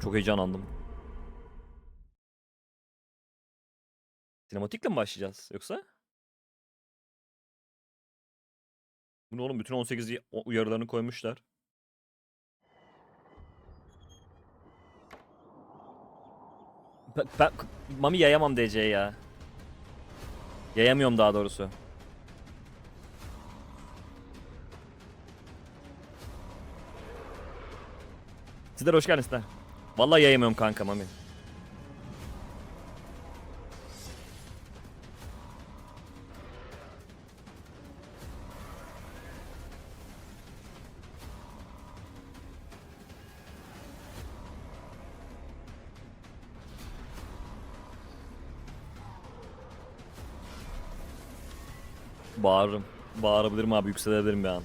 Çok heyecanlandım. Sinematikle mi başlayacağız yoksa? Bu ne oğlum bütün 18 y- o- uyarılarını koymuşlar. Ben, ben Mami yayamam DC'ye ya. Yayamıyorum daha doğrusu. Sizler hoş geldiniz de. Vallahi yayamıyorum kanka Mami. Bağırırım. Bağırabilirim abi yükselebilirim bir an.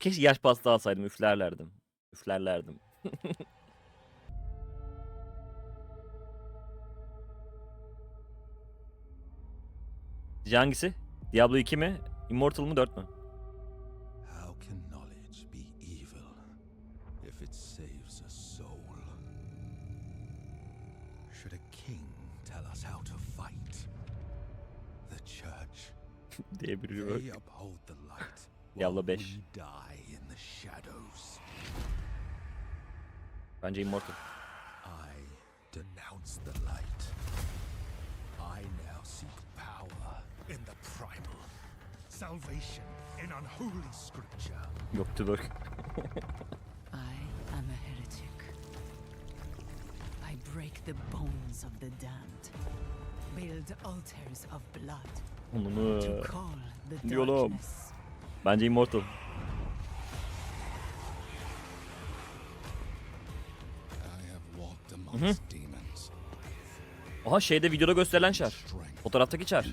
Keşke yaş pasta alsaydım üflerlerdim. Üflerlerdim. Sizce hangisi? Diablo 2 mi? Immortal mı 4 mü? How can knowledge be evil if it saves a soul? Should a king tell us how to fight? The church, diye biri var. they uphold the light Diablo while 5. we die in the shadows. Bence Immortal. I denounce the light. I now seek power in the primal, salvation in unholy scripture. Yok twerk. I am a heretic. I break the bones of the damned, build altars of blood Onunu. to call the darkness. Bence Immortal. I have walked amongst demons. Aha şeyde videoda gösterilen şar. Strength Fotoğraftaki çar.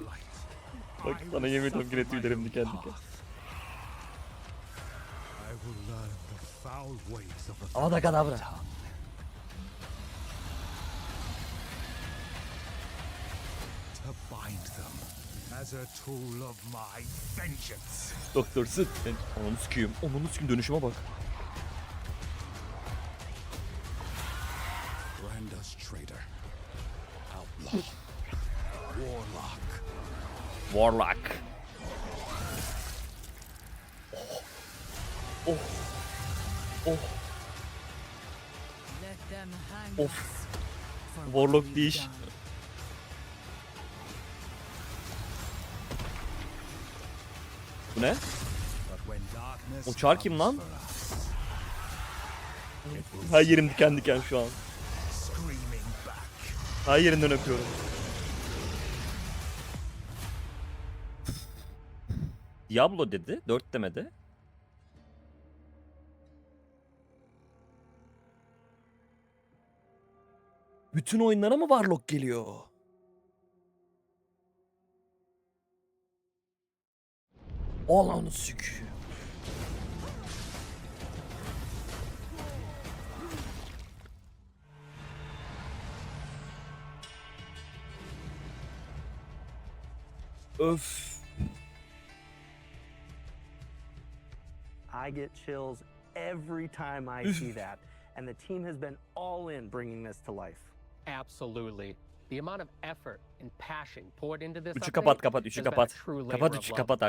light. Bak sana yemin ediyorum yine tüylerim diken diken. path. I will learn the foul ways of the Avada kadabra. To bind them as a tool of my vengeance. Doktor Sıt. Onu sikeyim. Onu sikeyim dönüşüme bak. Brandos traitor, outlaw, warlock. Warlock. Oh. Oh. Let them hang Of. us Warlock değiş. Bu ne? But when darkness O çar kim lan? Her yerim diken diken şu an. Her yerinden öpüyorum. Diablo dedi. 4 demedi. Bütün oyunlara mı Warlock geliyor? Alanı sük. Öf. I get chills every time I see that. And the team has been all in bringing this to life. Absolutely. The amount of effort and passion poured into this Üçü kapat kapat üçü kapat. Kapat üçü kapat.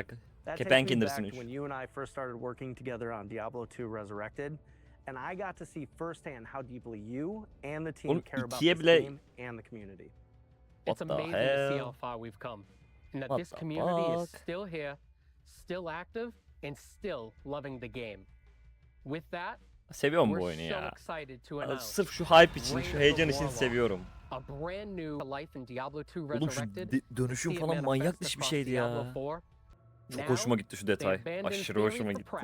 That Kepenk indirsin üç. when you and I first started working together on Diablo 2 Resurrected. And I got to see firsthand how deeply you and the team Oğlum care about this bile- game and the community. What It's amazing to see how far we've come. And that What this community is still here, still active, and still loving the game. With that, Seviyorum bu we're oyunu so ya. excited to Aa, announce Sırf şu hype için, şu heyecan için seviyorum. A brand new life in Diablo 2 Oğlum şu dönüşüm falan manyak dışı bir şeydi ya. 4. Çok hoşuma gitti şu detay. Aşırı hoşuma gitti.